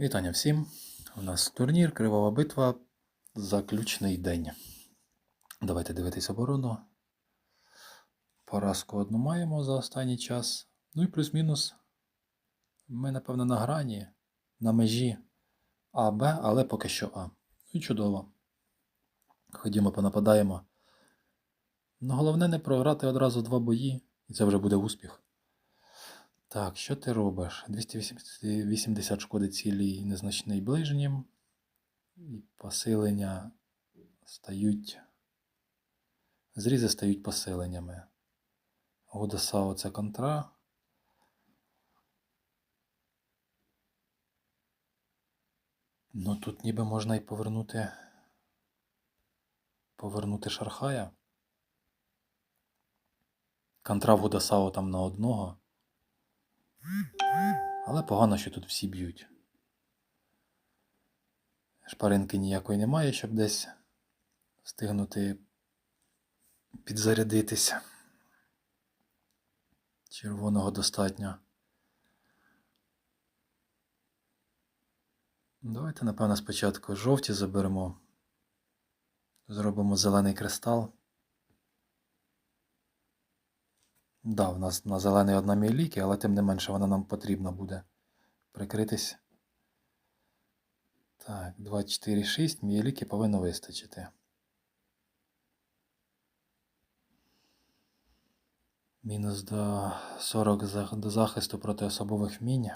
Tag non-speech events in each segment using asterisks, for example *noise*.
Вітання всім. У нас турнір, кривава битва, заключний день. Давайте дивитись оборону. Поразку одну маємо за останній час. Ну і плюс-мінус. Ми, напевно, на грані, на межі А, Б, але поки що А. Ну і чудово. Ходімо, понападаємо. Ну, головне не програти одразу два бої, і це вже буде успіх. Так, що ти робиш? 280 шкоди цілій незначний ближнім. І посилення стають. Зрізи стають посиленнями. Годосао це контра. Ну тут ніби можна і повернути. Повернути Шархая. Контра в Годосао там на одного. Але погано, що тут всі б'ють. Шпаринки ніякої немає, щоб десь встигнути підзарядитися. Червоного достатньо. Давайте, напевно, спочатку жовті заберемо. Зробимо зелений кристал. Да, в нас на зелений одна міліки, але тим не менше вона нам потрібна буде прикритись. Так, 2, 4, 6 міліки повинно вистачити. Мінус до 40 до захисту проти особових мінь.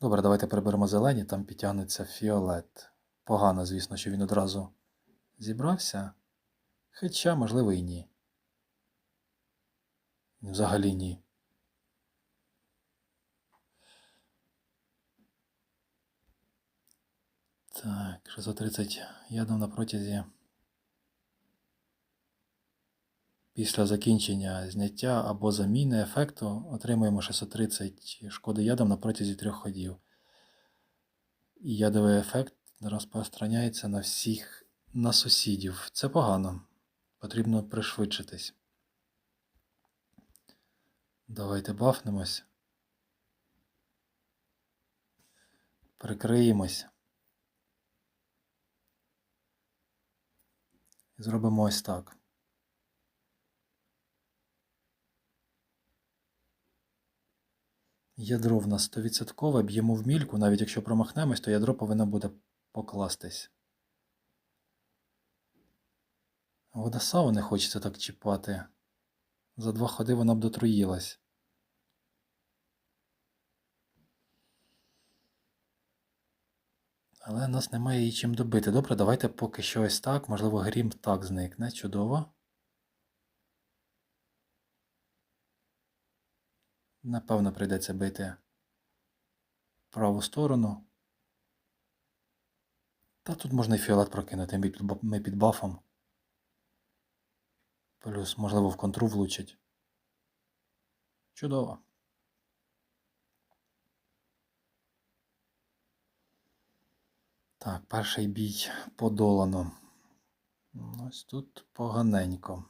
Добре, давайте приберемо зелені, там підтягнеться фіолет. Погано, звісно, що він одразу зібрався. Хоча, можливо, і ні. Взагалі ні. Так, 630 ядом на протязі. Після закінчення зняття або заміни ефекту отримуємо 630 шкоди ядом на протязі трьох ходів. І ядовий ефект розпространяється на всіх на сусідів. Це погано. Потрібно пришвидшитись. Давайте бафнемось. Прикриємось. І зробимо ось так. Ядро в нас 100%, б'ємо в мільку, навіть якщо промахнемось, то ядро повинно буде покластись. Водосаву не хочеться так чіпати. За два ходи вона б дотруїлась. Але нас немає її чим добити. Добре, давайте поки що ось так. Можливо, грім так зникне. Чудово. Напевно, прийдеться бити праву сторону. Та тут можна і фіолет прокинути, ми під бафом. Плюс, можливо, в контру влучить. Чудово. Так, перший бій подолано. Ось тут поганенько.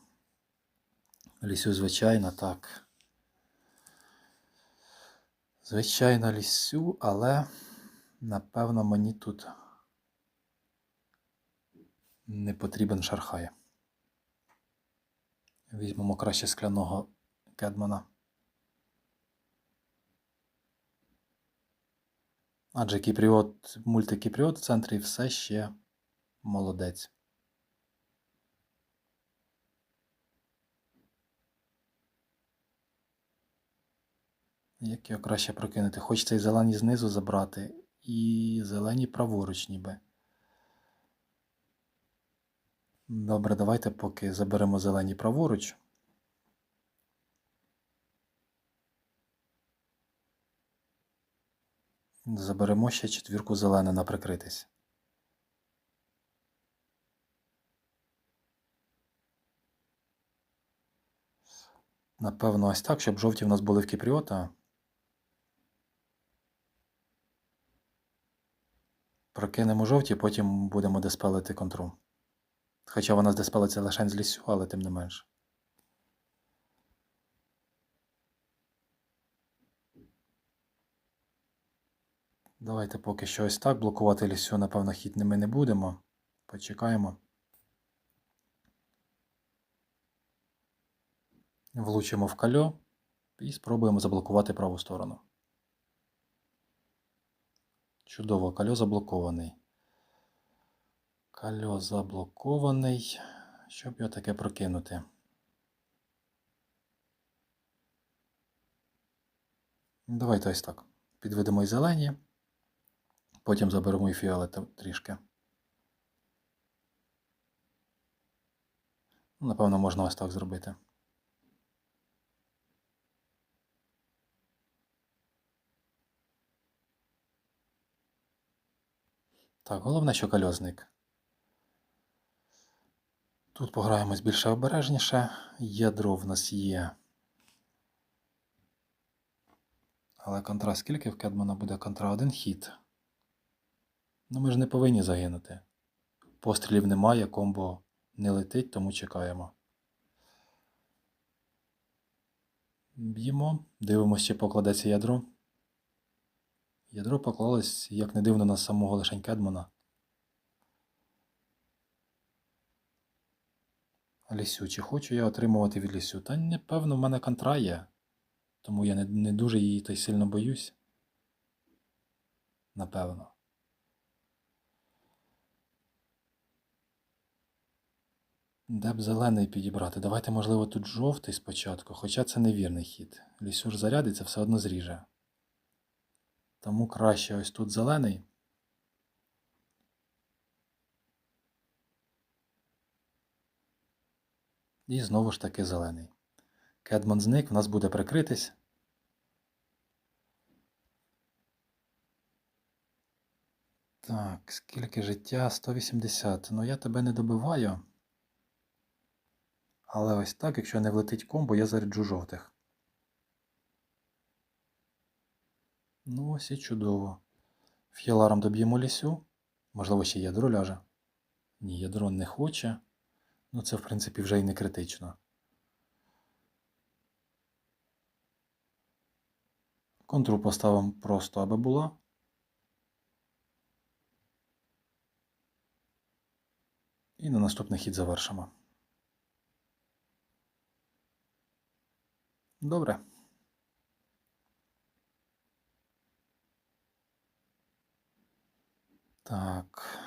Лісю, звичайно, так. Звичайно, лісю, але напевно мені тут не потрібен шархай. Візьмемо краще скляного кедмана. Адже кіпріот, мультикіпріот в центрі все ще молодець. Як його краще прокинути? Хочеться і зелені знизу забрати, і зелені праворуч ніби. Добре, давайте поки заберемо зелені праворуч. Заберемо ще четвірку зелену на прикритись. Напевно, ось так, щоб жовті в нас були в Кіпріота. Прокинемо жовті, потім будемо диспелити контру. Хоча вона здеспалиться лише з лісю, але тим не менше. Давайте поки що ось так. Блокувати лісю, напевно, хід ми не будемо. Почекаємо. Влучимо в кальо і спробуємо заблокувати праву сторону. Чудово, кальо заблокований. Кальо заблокований. Щоб його таке прокинути. Давайте ось так. Підведемо і зелені. Потім заберемо і фіолет трішки. Напевно, можна ось так зробити. Так, головне, що кальозник. Тут пограємось більше обережніше. Ядро в нас є. Але контра скільки в Кедмана буде контра? Один хід. Ну ми ж не повинні загинути. Пострілів немає, комбо не летить, тому чекаємо. Б'ємо, дивимося, чи покладеться ядро. Ядро поклалось, як не дивно, на самого лишень Кедмана. Лісю, чи хочу я отримувати від лісю? Та напевно в мене контра є. Тому я не, не дуже її та й сильно боюсь. Напевно. Де б зелений підібрати? Давайте, можливо, тут жовтий спочатку, хоча це невірний хід. Лісюр зарядиться, все одно зріже. Тому краще ось тут зелений. І знову ж таки зелений. Кедман зник, в нас буде прикритись. Так, скільки життя? 180. Ну я тебе не добиваю. Але ось так, якщо не влетить комбо, я заряджу жовтих. Ну, ось і чудово. Ф'єларом доб'ємо лісю. Можливо, ще ядро ляже. Ні, ядро не хоче. Ну, це, в принципі, вже і не критично. Контру поставимо просто, аби була. І на наступний хід завершимо. Добре. Так,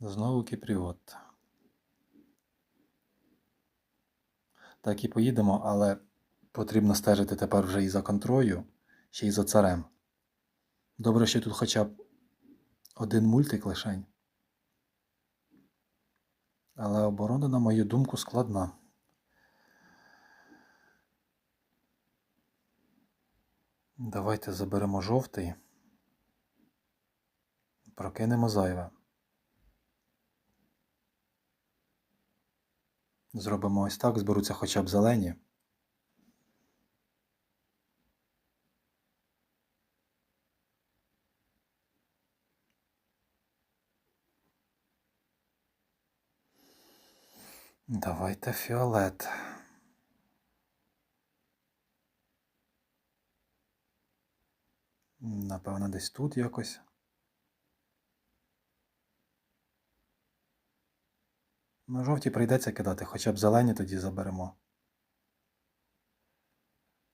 знову кіпріот. Так і поїдемо, але потрібно стежити тепер вже і за контрою, ще й за царем. Добре, що тут хоча б один мультик лишень. Але оборона, на мою думку, складна. Давайте заберемо жовтий. Прокинемо зайве. Зробимо ось так, зберуться хоча б зелені. Давайте фіолет. Напевно, десь тут якось. На жовті прийдеться кидати, хоча б зелені тоді заберемо.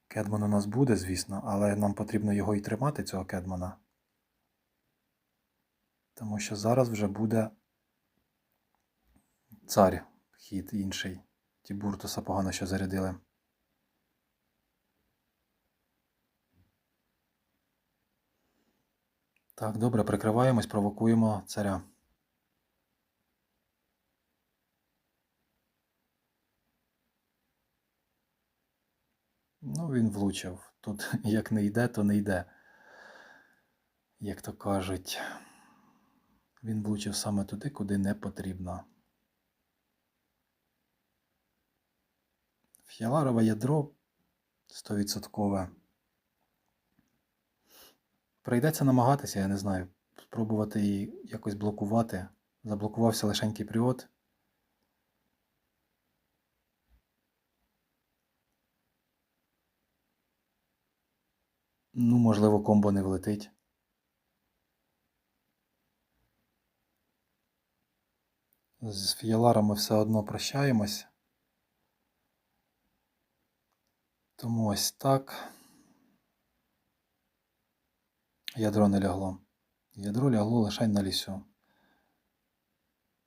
Кедман у нас буде, звісно, але нам потрібно його і тримати, цього кедмана. Тому що зараз вже буде цар, хід інший. Ті буртуса погано що зарядили. Так, добре, прикриваємось, провокуємо царя. Ну, він влучив. Тут *laughs* як не йде, то не йде. Як то кажуть, він влучив саме туди, куди не потрібно. Фіаларове ядро 100%. Прийдеться намагатися, я не знаю, спробувати її якось блокувати. Заблокувався лишенький пріот. Ну, можливо, комбо не влетить. З фіяларом ми все одно прощаємось. Тому ось так. Ядро не лягло. Ядро лягло лише на лісю.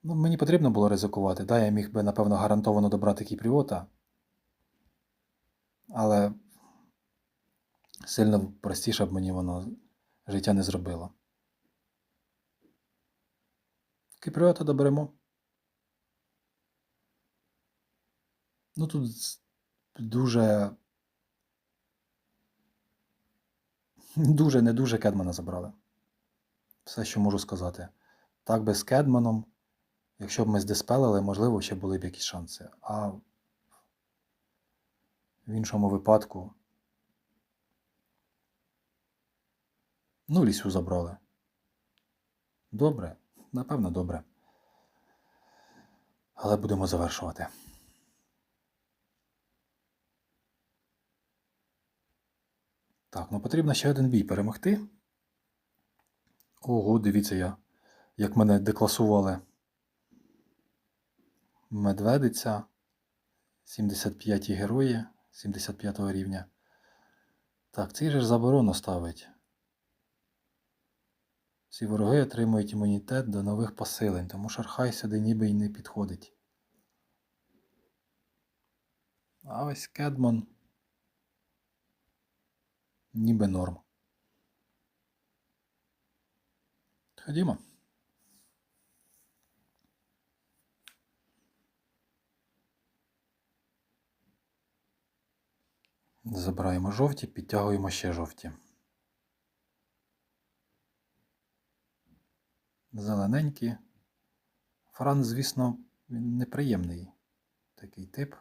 Ну, Мені потрібно було ризикувати. Да, Я міг би, напевно, гарантовано добрати кіпріота. Але сильно простіше б мені воно життя не зробило. Кіпріота доберемо. Ну тут дуже. Дуже не дуже Кедмана забрали. Все, що можу сказати. Так би з Кедманом, якщо б ми здиспелили, можливо, ще були б якісь шанси. А в іншому випадку. Ну, лісю забрали. Добре, напевно, добре. Але будемо завершувати. Так, ну потрібно ще один бій перемогти. Ого, дивіться я, як мене декласували. Медведиця, 75 герої 75 рівня. Так, цей же ж заборону ставить. Ці вороги отримують імунітет до нових посилень, тому Шархай сюди ніби й не підходить. А ось Кедмон. Ніби норм. Ходімо. Забираємо жовті, підтягуємо ще жовті. Зелененькі. Франц, звісно, він неприємний такий тип.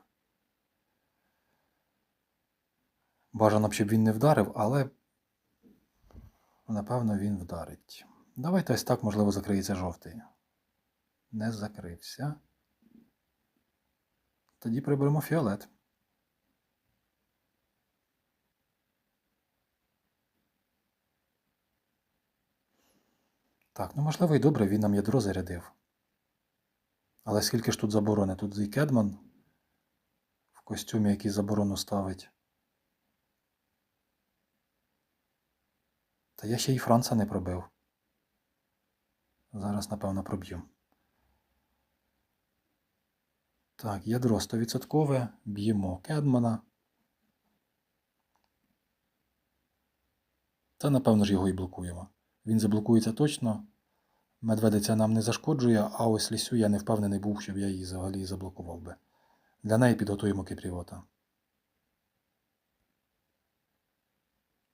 Бажано б, щоб він не вдарив, але напевно він вдарить. Давайте ось так, можливо, закриється жовтий. Не закрився. Тоді приберемо фіолет. Так, ну можливо і добре, він нам ядро зарядив. Але скільки ж тут заборони? Тут і Кедман в костюмі, який заборону ставить. Та я ще й Франца не пробив. Зараз, напевно, проб'ю. Так, ядро 100%. Б'ємо Кедмана. Та, напевно ж, його і блокуємо. Він заблокується точно. Медведиця нам не зашкоджує, а ось лісю я не впевнений був, щоб я її взагалі заблокував би. Для неї підготуємо кипріота.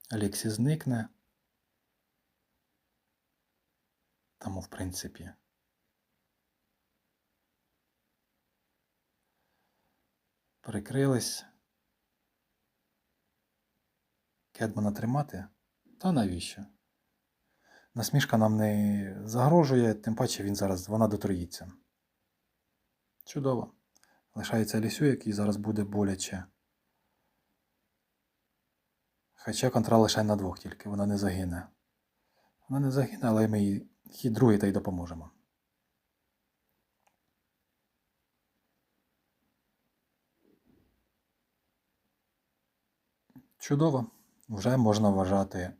Алексі зникне. Тому, в принципі. Прикрились. Кедмана тримати? Та навіщо? Насмішка нам не загрожує, тим паче він зараз вона дотроїться. Чудово. Лишається лісю, який зараз буде боляче. Хоча контра лише на двох тільки, вона не загине. Вона не загине, але ми їй хід другий та й допоможемо. Чудово. Вже можна вважати,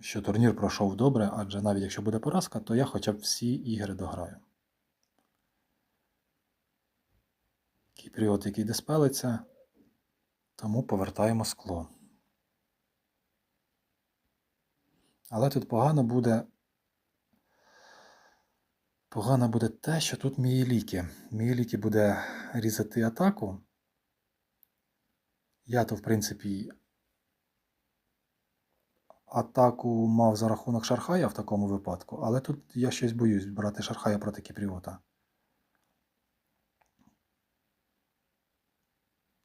що турнір пройшов добре, адже навіть якщо буде поразка, то я хоча б всі ігри дограю. Кіпріот, який диспелиться, тому повертаємо скло. Але тут погано буде. Погано буде те, що тут Мієліки. Мієліки буде різати атаку. Я то, в принципі, атаку мав за рахунок Шархая в такому випадку, але тут я щось боюсь брати Шархая проти Кіпріота.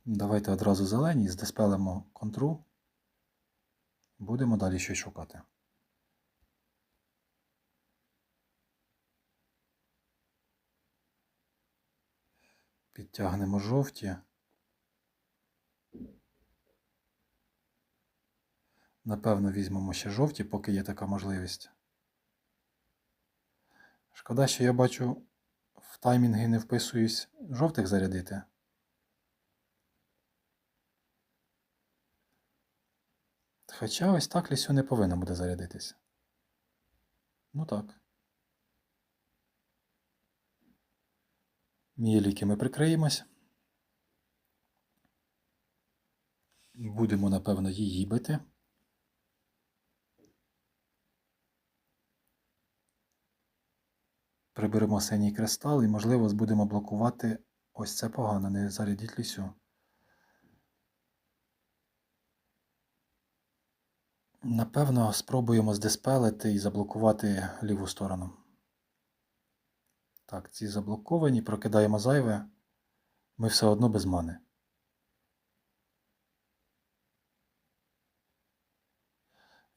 Давайте одразу зелені, здиспелимо контру. Будемо далі щось шукати. Підтягнемо жовті. Напевно, візьмемо ще жовті, поки є така можливість. Шкода, що я бачу в таймінги не вписуюсь. Жовтих зарядити. Хоча ось так лісю не повинно буде зарядитися. Ну так. Мієліки ми прикриємось. Будемо, напевно, її бити. Приберемо синій кристал і, можливо, будемо блокувати. Ось це погано, не зарядіть лісю. Напевно, спробуємо здиспелити і заблокувати ліву сторону. Так, ці заблоковані, прокидаємо зайве. Ми все одно без мани.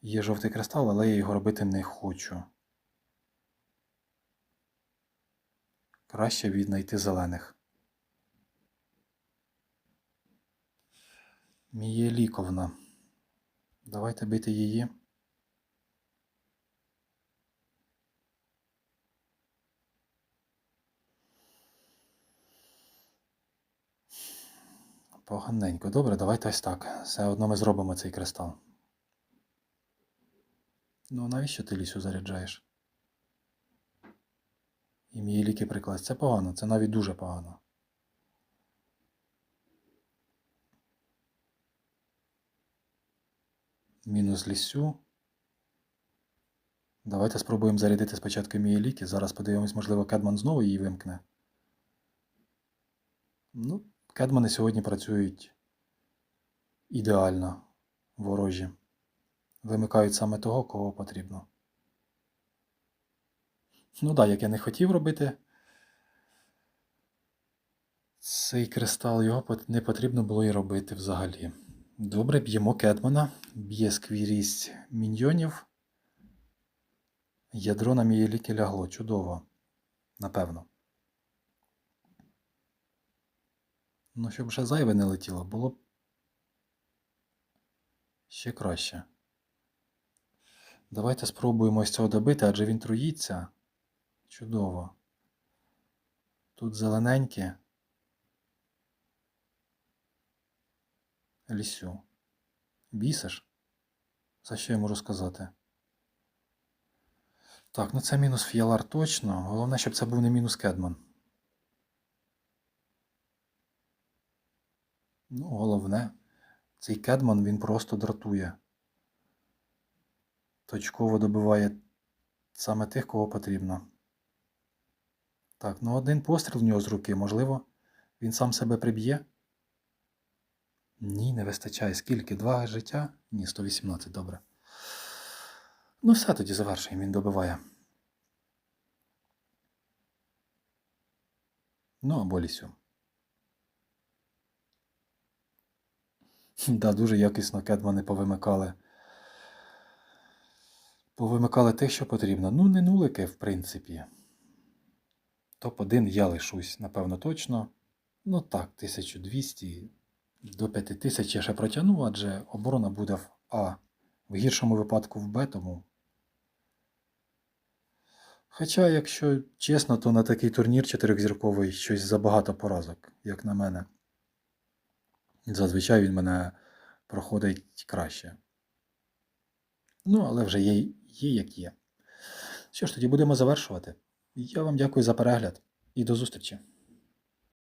Є жовтий кристал, але я його робити не хочу. Краще віднайти зелених. Мієліковна. Давайте бити її. Поганенько. Добре, давайте ось так. Все одно ми зробимо цей кристал. Ну, навіщо ти лісю заряджаєш? І мої ліки прикласть. Це погано, це навіть дуже погано. Мінус лісю. Давайте спробуємо зарядити спочатку мої ліки. Зараз подивимось, можливо, Кедман знову її вимкне. Ну, Кедмани сьогодні працюють ідеально ворожі. Вимикають саме того, кого потрібно. Ну так, да, як я не хотів робити цей кристал, його не потрібно було і робити взагалі. Добре, б'ємо Кедмана, б'є сквірість міньйонів. Ядро на мої ліки лягло. Чудово. Напевно. Ну, щоб ще зайве не летіло, було б ще краще. Давайте спробуємо ось цього добити, адже він труїться. Чудово. Тут зелененьке. Лісю. Бісиш? За що я можу сказати? Так, ну це мінус фіалар точно. Головне, щоб це був не мінус кедман. Ну, головне, цей кедман він просто дратує. Точково добиває саме тих, кого потрібно. Так, ну один постріл в нього з руки, можливо, він сам себе приб'є. Ні, не вистачає. Скільки? Два життя? Ні, 118, добре. Ну, все тоді завершуємо, він добиває. Ну, або лісю. Да, дуже якісно кедмани повимикали. Повимикали тих, що потрібно. Ну, не нулики, в принципі. Топ-1 я лишусь, напевно, точно. Ну так, 1200 до 5000 я ще протягну, адже оборона буде в А. В гіршому випадку в Б, тому. Хоча, якщо чесно, то на такий турнір чотирьохзірковий щось забагато поразок, як на мене. Зазвичай він мене проходить краще. Ну, але вже є, є як є. Що ж, тоді будемо завершувати. Я вам дякую за перегляд і до зустрічі!